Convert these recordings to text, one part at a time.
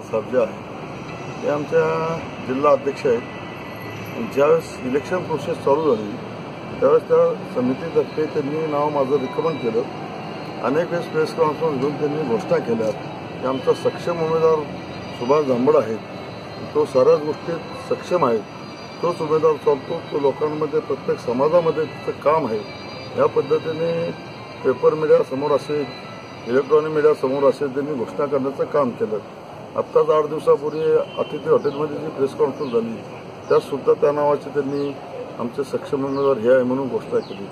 प्रसाद साहेब आहे. आमच्या जिल्हा अध्यक्ष आहेत. ज्यावेळेस इलेक्शन प्रोसेस चालू झाली त्यावेळेस त्या समितीतर्फे त्यांनी नाव माझं रिकमेंड केलं. अनेक वेळेस प्रेस कॉन्फरन्स घेऊन त्यांनी घोषणा केल्या की आमचा सक्षम उमेदवार सुभाष जांभड आहे. तो सर्वच गोष्टीत सक्षम आहे. तोच उमेदवार चालतो तो लोकांमध्ये प्रत्येक समाजामध्ये तिचं काम आहे. या पद्धतीने पेपर मीडिया समोर असेल इलेक्ट्रॉनिक मीडियासमोर असेल त्यांनी घोषणा करण्याचं काम केलं. आत्ताच आठ दिवसापूर्वी अतिथी हॉटेलमध्ये जी प्रेस कॉन्फरन्स झाली त्यातसुद्धा त्या नावाची त्यांनी आमचे सक्षम उमेदवार हे आहे म्हणून घोषणा केली.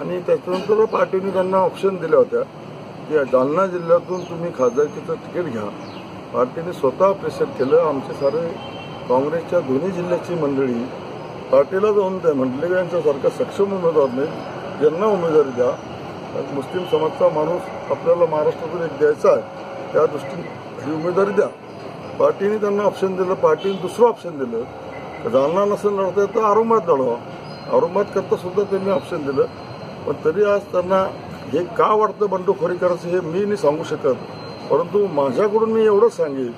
आणि त्याच्यानंतर पार्टीने त्यांना ऑप्शन दिल्या होत्या की जालना जिल्ह्यातून तुम्ही खासदारकीचं तिकीट घ्या. पार्टीने स्वतः प्रेशर केलं. आमचे सारे काँग्रेसच्या दोन्ही जिल्ह्याची मंडळी पार्टीला जाऊन त्या म्हटले यांच्यासारखा सक्षम उमेदवार नाही ज्यांना उमेदवारी द्या. मुस्लिम समाजचा माणूस आपल्याला महाराष्ट्रातून एक द्यायचा आहे त्या दृष्टीने ही उमेदवारी द्या. पार्टीने त्यांना ऑप्शन दिलं पार्टीने दुसरं ऑप्शन दिलं. जालना नसेल लढता येतं तर औरंगाबाद लढवा. औरंगाबाद करता सुद्धा त्यांनी ऑप्शन दिलं. पण तरी आज त्यांना हे का वाटतं बंडखोरी करायचं हे मी नाही सांगू शकत. परंतु माझ्याकडून मी एवढंच सांगेन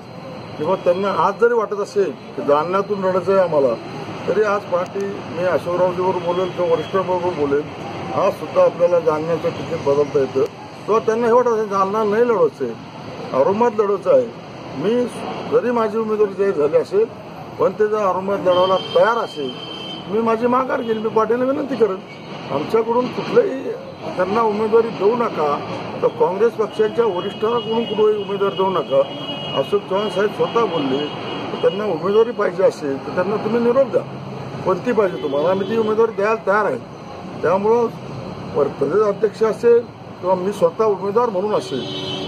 किंवा त्यांना आज जरी वाटत असेल की जालन्यातून लढायचं आहे आम्हाला तरी आज पार्टी मी अशोकरावजीबरोबर बोलेल किंवा वरिष्ठांबरोबर बोलेल आज सुद्धा आपल्याला जालन्याचं तिकीट बदलता येतं. किंवा त्यांना हे वाटत असेल जालना नाही लढवायचं आहे. औरंगाबाद लढवायचं आहे. मी जरी माझी उमेदवारी जाहीर झाली असेल पण ते जर औरंगाबाद लढवायला तयार असेल मी माझी माघार घेईल. मी पार्टीला विनंती करेन. आमच्याकडून कुठलंही त्यांना उमेदवारी देऊ नका. तर काँग्रेस पक्षाच्या वरिष्ठांकडून कुठेही उमेदवार देऊ नका. अशोक चव्हाण साहेब स्वतः बोलले त्यांना उमेदवारी पाहिजे असेल तर त्यांना तुम्ही निरोप द्या. कोणती पाहिजे तुम्हाला? आम्ही ती उमेदवारी द्यायला तयार आहे. त्यामुळं प्रदेश अध्यक्ष असेल किंवा मी स्वतः उमेदवार म्हणून असेल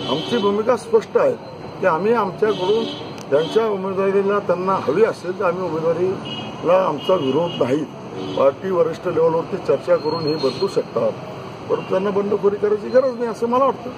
आमची भूमिका स्पष्ट आहे की आम्ही आमच्याकडून त्यांच्या उमेदवारीला त्यांना हवी असेल तर आम्ही उमेदवारीला आमचा विरोध नाही. पार्टी वरिष्ठ लेवलवरती चर्चा करून हे बदलू शकतात. परंतु त्यांना बंडखोरी करायची गरज नाही असं मला वाटतं.